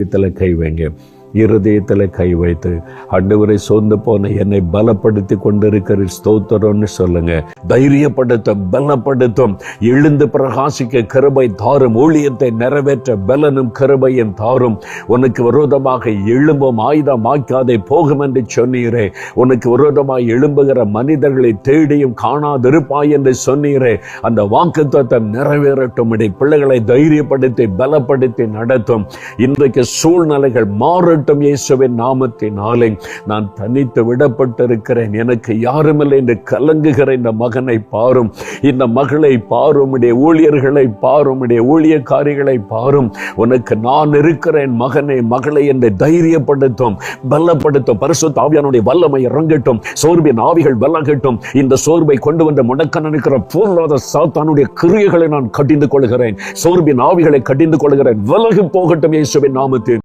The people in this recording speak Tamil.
இருதயத்தில் கை வைங்க இருதயத்தில் கை வைத்து அண்டவரை சோர்ந்து போன என்னை பலப்படுத்தி கொண்டிருக்கிற ஸ்தோத்திரம்னு சொல்லுங்க. தைரியப்படுத்தும் பலப்படுத்தும். எழுந்து பிரகாசிக்க கருபை தாரும். ஊழியத்தை நிறைவேற்ற பலனும் கருபையும் தாரும். உனக்கு விரோதமாக எழும்பும் ஆயுதம் ஆக்காதே போகும் என்று சொன்னீரே. உனக்கு விரோதமாக எழும்புகிற மனிதர்களை தேடியும் காணாதிருப்பாய் என்று சொன்னீரே. அந்த வாக்கு தத்துவம் நிறைவேறட்டும் பிள்ளைகளை தைரியப்படுத்தி பலப்படுத்தி நடத்தும். இன்றைக்கு சூழ்நிலைகள் மாறட்டும் இயேசுவின் நாமத்தினாலே நான் தனித்து விடப்பட்டிருக்கிறேன். எனக்கு யாருமில்லை என்று கலங்குகிற இந்த மகனை பாரும். இந்த மகளை பாரும் உடைய ஊழியர்களை பாரும் உடைய ஊழியக்காரிகளை பாரும். உனக்கு நான் இருக்கிறேன் மகனை மகளை என்று தைரியப்படுத்தும் பலப்படுத்தும். பரிசு தாவியானுடைய வல்லமை இறங்கட்டும் சோர்வின் ஆவிகள் விலகட்டும். இந்த சோர்வை கொண்டு வந்த முடக்க நினைக்கிற பொருளாத சாத்தானுடைய கிரியைகளை நான் கடிந்து கொள்கிறேன். சோர்வின் ஆவிகளை கடிந்து கொள்கிறேன். விலகு போகட்டும் இயேசுவின் நாமத்தில்.